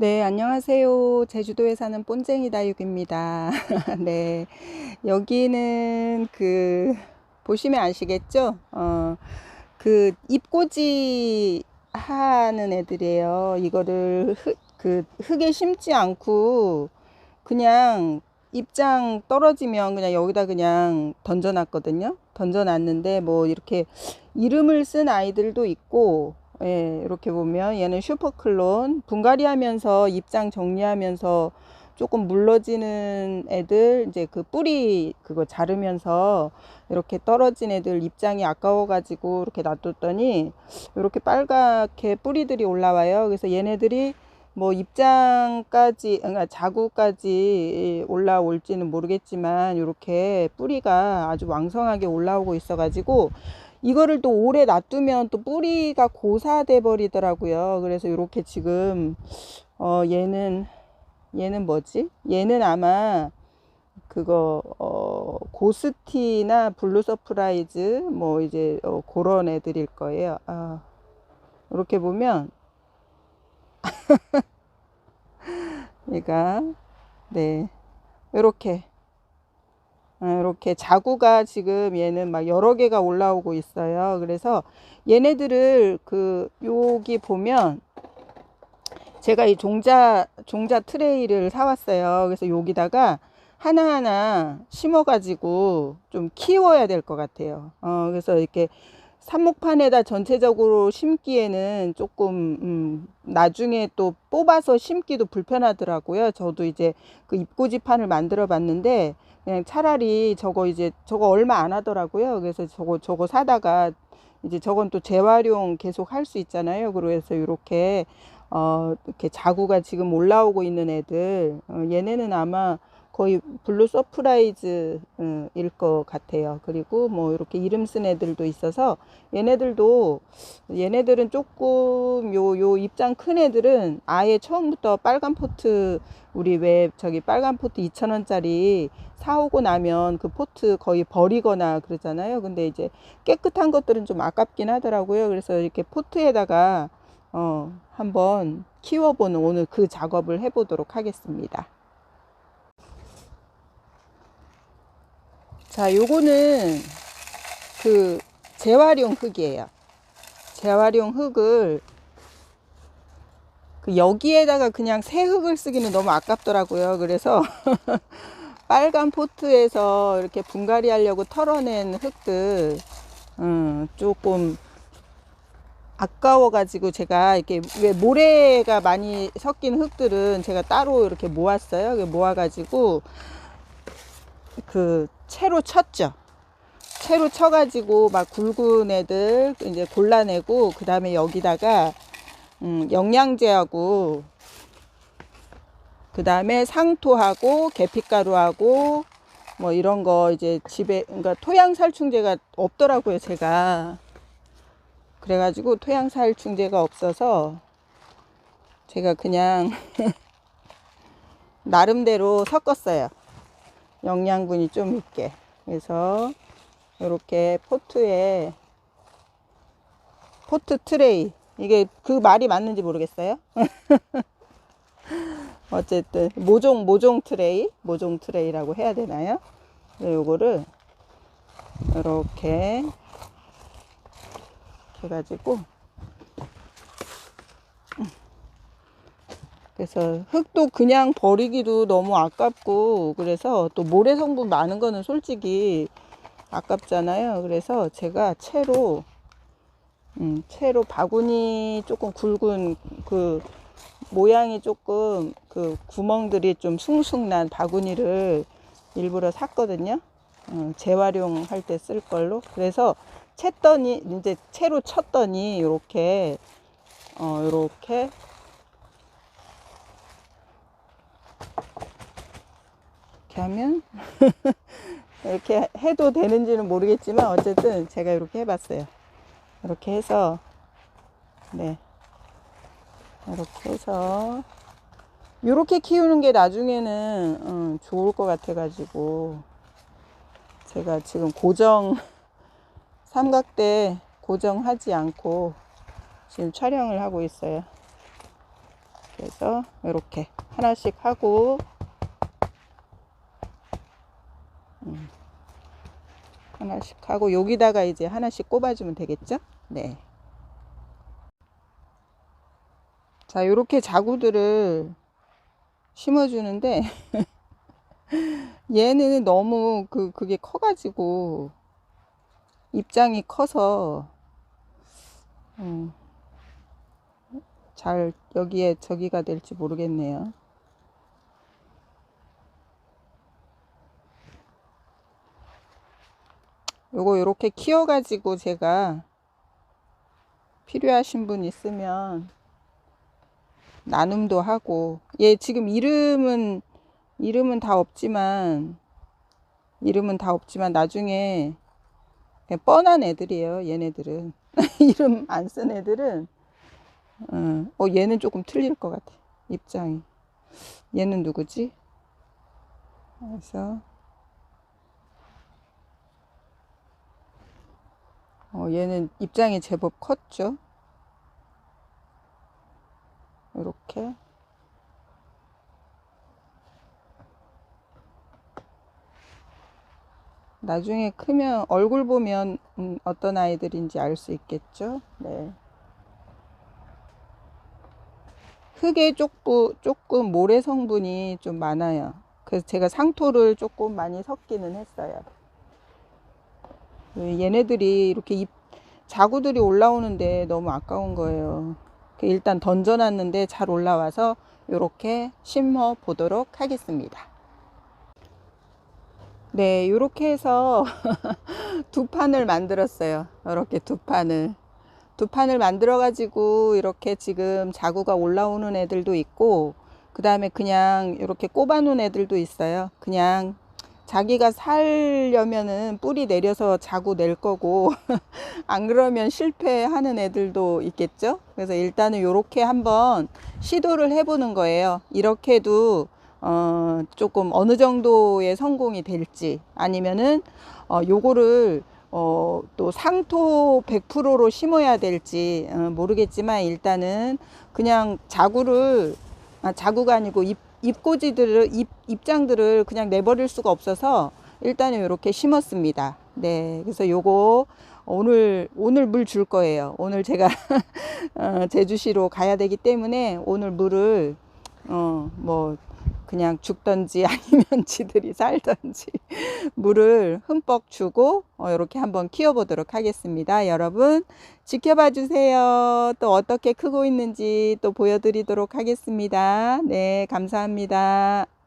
네, 안녕하세요. 제주도에 사는 본쟁이 다육입니다. 네, 여기는 그, 보시면 아시겠죠? 어, 그, 잎꽂이 하는 애들이에요. 이거를 흙, 그, 흙에 심지 않고, 그냥 입장 떨어지면 그냥 여기다 그냥 던져놨거든요. 던져놨는데, 뭐, 이렇게 이름을 쓴 아이들도 있고, 예, 이렇게 보면 얘는 슈퍼클론 분갈이 하면서 입장 정리하면서 조금 물러지는 애들 이제 그 뿌리 그거 자르면서 이렇게 떨어진 애들 입장이 아까워 가지고 이렇게 놔뒀더니 이렇게 빨갛게 뿌리들이 올라와요. 그래서 얘네들이 뭐 입장까지 그러니까 자구까지 올라올지는 모르겠지만 이렇게 뿌리가 아주 왕성하게 올라오고 있어 가지고 이거를 또 오래 놔두면 또 뿌리가 고사돼 버리더라고요. 그래서 이렇게 지금 어 얘는 얘는 뭐지? 얘는 아마 그거 어 고스티나 블루 서프라이즈 뭐 이제 어 그런 애들일 거예요. 아 이렇게 보면 얘가 네 이렇게 이렇게 자구가 지금 얘는 막 여러 개가 올라오고 있어요. 그래서 얘네들을 그 여기 보면 제가 이 종자 종자 트레이를 사왔어요. 그래서 여기다가 하나하나 심어가지고 좀 키워야 될 것 같아요. 어, 그래서 이렇게 삽목판에다 전체적으로 심기에는 조금 음, 나중에 또 뽑아서 심기도 불편하더라고요. 저도 이제 그 입고지판을 만들어 봤는데 그냥 차라리 저거 이제 저거 얼마 안 하더라고요. 그래서 저거 저거 사다가 이제 저건 또 재활용 계속 할 수 있잖아요. 그래서 이렇게 어 이렇게 자구가 지금 올라오고 있는 애들 어, 얘네는 아마 거의 블루 서프라이즈 음, 일것 같아요. 그리고 뭐 이렇게 이름 쓴 애들도 있어서 얘네들도 얘네들은 조금 요 요 입장 큰 애들은 아예 처음부터 빨간 포트 우리 왜 저기 빨간 포트 2,000원짜리 사오고 나면 그 포트 거의 버리거나 그러잖아요. 근데 이제 깨끗한 것들은 좀 아깝긴 하더라고요. 그래서 이렇게 포트에다가 어 한번 키워보는 오늘 그 작업을 해보도록 하겠습니다. 자, 요거는 그 재활용 흙이에요. 재활용 흙을 그 여기에다가 그냥 새 흙을 쓰기는 너무 아깝더라고요. 그래서 빨간 포트에서 이렇게 분갈이 하려고 털어낸 흙들 음, 조금 아까워가지고 제가 이렇게 왜 모래가 많이 섞인 흙들은 제가 따로 이렇게 모았어요. 모아가지고 그 채로 쳤죠. 채로 쳐가지고 막 굵은 애들 이제 골라내고 그 다음에 여기다가 음, 영양제하고 그 다음에 상토하고 계피가루하고 뭐 이런 거 이제 집에 그러니까 토양 살충제가 없더라고요 제가 그래가지고 토양 살충제가 없어서 제가 그냥 나름대로 섞었어요 영양분이 좀 있게. 그래서 이렇게 포트에 포트 트레이. 이게 그 말이 맞는지 모르겠어요? 어쨌든 모종 모종 트레이 모종 트레이라고 해야 되나요? 요거를 이렇게 해가지고 그래서 흙도 그냥 버리기도 너무 아깝고 그래서 또 모래 성분 많은 거는 솔직히 아깝잖아요. 그래서 제가 채로 음, 채로 바구니 조금 굵은 그 모양이 조금 그 구멍들이 좀 숭숭 난 바구니를 일부러 샀거든요. 어, 재활용할 때 쓸 걸로. 그래서 챘더니 이제 채로 쳤더니 이렇게 어, 이렇게 이렇게 하면 이렇게 해도 되는지는 모르겠지만 어쨌든 제가 이렇게 해봤어요. 이렇게 해서 네 이렇게 해서 이렇게 키우는 게 나중에는 음, 좋을 것 같아 가지고 제가 지금 고정 삼각대 고정하지 않고 지금 촬영을 하고 있어요. 그래서 이렇게 하나씩 하고 음, 하나씩 하고 여기다가 이제 하나씩 꼽아주면 되겠죠? 네. 자, 요렇게 자구들을 심어주는데 얘는 너무 그 그게 커가지고 입장이 커서 음, 잘 여기에 저기가 될지 모르겠네요. 요거 요렇게 키워 가지고 제가 필요하신 분 있으면 나눔도 하고 얘 지금 이름은 이름은 다 없지만 이름은 다 없지만 나중에 그냥 뻔한 애들이에요 얘네들은. 이름 안 쓴 애들은. 어, 어, 얘는 조금 틀릴 것 같아 입장이. 얘는 누구지? 그래서 어, 얘는 입장이 제법 컸죠 이렇게 나중에 크면 얼굴 보면 음, 어떤 아이들인지 알 수 있겠죠. 네. 흙에 조금, 조금 모래 성분이 좀 많아요. 그래서 제가 상토를 조금 많이 섞기는 했어요. 그 얘네들이 이렇게 잎, 자구들이 올라오는데 너무 아까운 거예요. 그 일단 던져놨는데 잘 올라와서 이렇게 심어 보도록 하겠습니다. 네, 이렇게 해서 두 판을 만들었어요. 이렇게 두 판을. 두 판을 만들어 가지고 이렇게 지금 자구가 올라오는 애들도 있고 그 다음에 그냥 이렇게 꼽아 놓은 애들도 있어요. 그냥 자기가 살려면은 뿌리 내려서 자구 낼 거고 안 그러면 실패하는 애들도 있겠죠. 그래서 일단은 이렇게 한번 시도를 해보는 거예요. 이렇게도 어, 조금 어느 정도의 성공이 될지 아니면은 어, 요거를 어, 또 상토 100%로 심어야 될지 어, 모르겠지만 일단은 그냥 자구를 아, 자구가 아니고 잎, 잎꽂이들을 잎, 잎장들을 그냥 내버릴 수가 없어서 일단은 이렇게 심었습니다. 네, 그래서 요거 오늘 오늘 물 줄 거예요. 오늘 제가 어, 제주시로 가야 되기 때문에 오늘 물을 어 뭐 그냥 죽던지 아니면 지들이 살던지 물을 흠뻑 주고 어, 이렇게 한번 키워보도록 하겠습니다. 여러분 지켜봐 주세요. 또 어떻게 크고 있는지 또 보여드리도록 하겠습니다. 네, 감사합니다.